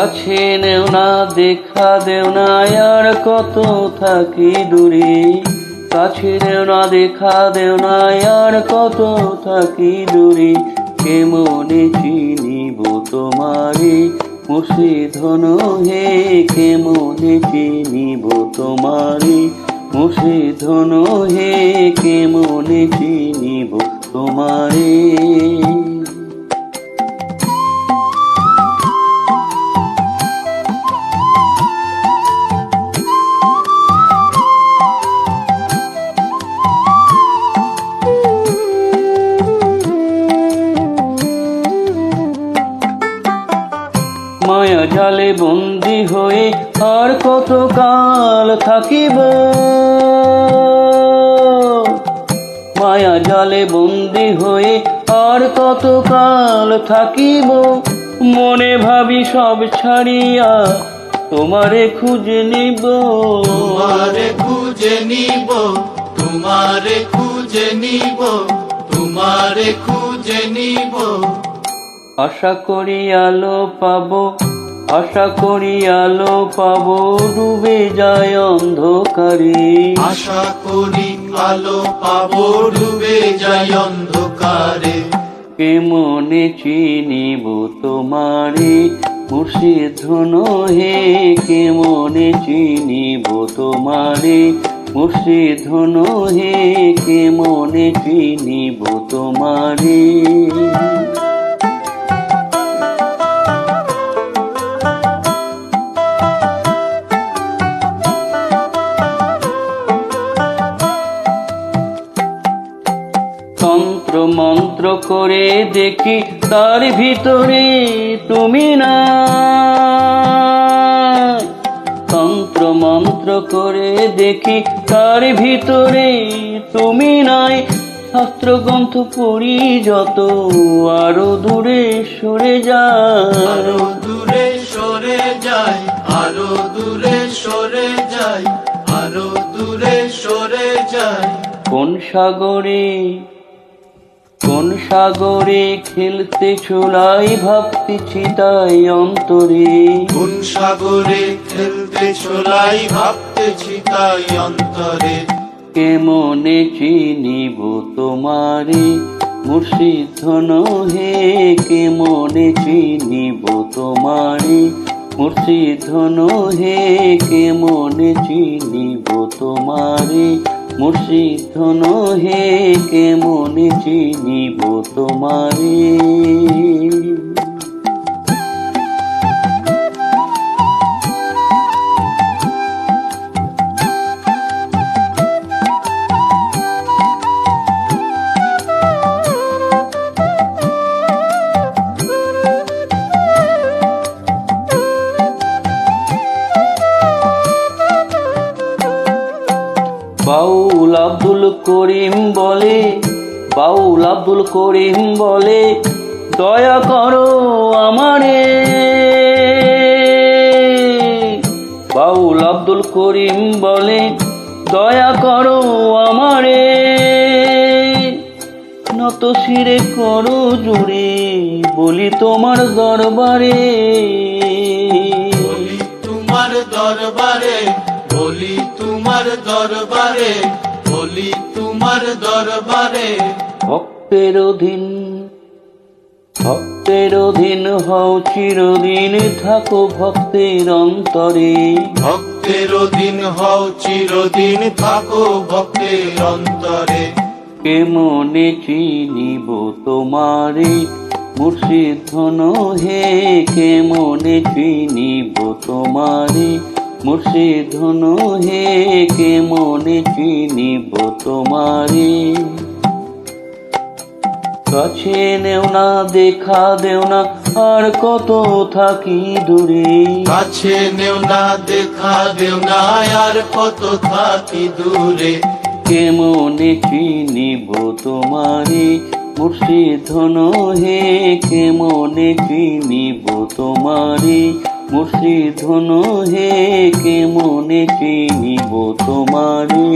কাছে নেও না, দেখা দেও না, আর কত থাকি দূরে। কাছে নেও না, দেখা দেও না, আর কত থাকি দূরে। কেমনে চিনিব তোমারে? ধন হে, কেমনে চিনিব তোমারে? ধন হে, কেমনে চিনিব তোমারে? মায়া জালে বন্দি হয়ে আর কত কাল থাকিব? মায়া জালে বন্দি হয়ে আর কত কাল থাকিব? মনে ভাবি সব ছাড়িয়া তোমারে খুঁজে নিব। তোমারে খুঁজে নিব তোমারে খুঁজে নিব তোমারে খুঁজে নিব। আশা করি আলো পাবো আশা করি আলো পাব ডুবে যায় অন্ধকারে। আশা করি আলো পাব ডুবে যাই অন্ধকারে। কেমনে চিনিব তোমারে ধন হে কেমনে চিনিব তোমারে মুর্শিদ ধন হে কেমনে চিনিব তোমারে? করে দেখি তার ভিতরে তুমি না। তন্ত্র মন্ত্র করে দেখি তার ভিতরে তুমি নাই। শাস্ত্র গ্রন্থ পড়ি যত আরও দূরে সরে যায়। আরও দূরে সরে যায় আরও দূরে সরে যায় আরও দূরে সরে যায়। কোন সাগরে কোন সাগরে খেলতে চোলাই ভাবতেছি তাই অন্তরে? কোন সাগরে খেলতে চলাই ভাবতেছি তাই অন্তরে? কেমনে চিনিব তোমারে? মুর্শিদ ধন হে কেমনে চিনিব তোমারে? মুর্শিদ ধন হে কেমনে চিনিব তোমারে? মুর্শিদ নহে কে মনে চিনিব তোমারে? করিম বলে, বাউল আব্দুল করিম বলে, দয়া করো আমারে। বাউল আব্দুল করিম বলে, দয়া করো আমারে। নত শিরে করো জুড়ে, বলি তোমার দরবারে। তোমার দরবারে, বলি তোমার দরবারে, বলি তোমার দরবারে। ভক্তের অধীন ভক্তের অধীন হও চিরদিন থাকো ভক্তের অন্তরে। ভক্তের দিন হও চিরদিন থাকো ভক্তের অন্তরে। কেমনে চিনিব তোমারে মুর্শিদ ধন হে কেমনে চিনিব তোমারে? মুর্শিদ ধন হে কেমনে চিনিব তোমারে। কাছে নেও না দেখা দেও না আর কত থাকি দূরে। কাছে নেও না দেখা দেও না আর কত থাকি দূরে। কেমনে চিনিব তোমারে? মুর্শিদ ধন হে কেমনে চিনিব তোমারে। মুর্শিদ ধনু হে মনে চিনিব তোমারে?